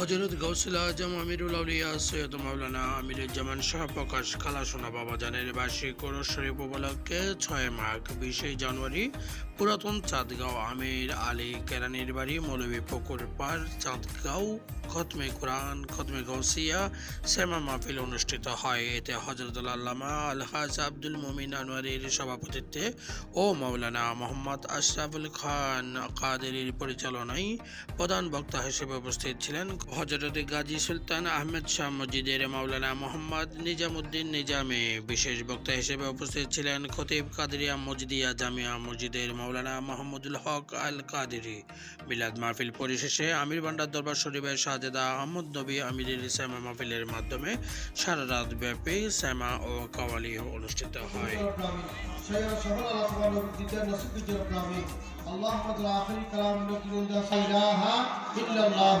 হজরত গৌসুল আজম আমিরুল আউলিয়া, সৈয়দ মাওলানা আমিরের আমিরুজ্জামান শাহ প্রকাশ খালাসোনা বাবা জানের বার্ষিক শরীফ উপলক্ষে ছয় মাঘ বিশে জানুয়ারি, পুরাতন চাঁদগাঁও আমির আলী কেরানির বাড়ি, মৌলভী পুকুর পার চাঁদগাঁও, খতমে কোরআন, খতমে গৌসিয়া শ্যামা মাহফিল অনুষ্ঠিত হয়। এতে হজরতুল আল্লামা আলহাজ আব্দুল মমিন আনোয়ারির সভাপতিত্বে ও মাওলানা মোহাম্মদ আশরাফুল খান কাদেরির পরিচালনায় প্রধান বক্তা হিসেবে উপস্থিত ছিলেন হজরত গাজী সুলতান আহমেদ শাহ মজিদের মাওলানা মোহাম্মদ নিজামুদ্দিন নিজামে বিশেষ বক্তা হিসেবে উপস্থিত ছিলেন খতিব কাদরিয়া মজিদিয়া জামিয়া মসজিদের মাওলানা মোহাম্মদুল হক আল কাদেরি মিলাদ মাহফিল পরিশেষে আমির ভান্ডার দরবার শরীফের শাহজাদা আহমদ নবী আমিরের শ্যামা মাহফিলের মাধ্যমে সারা রাত ব্যাপী শ্যামা ও কাওয়ালি অনুষ্ঠিত হয়। আল্লাহ আখির কালাম ইল্লাল্লাহ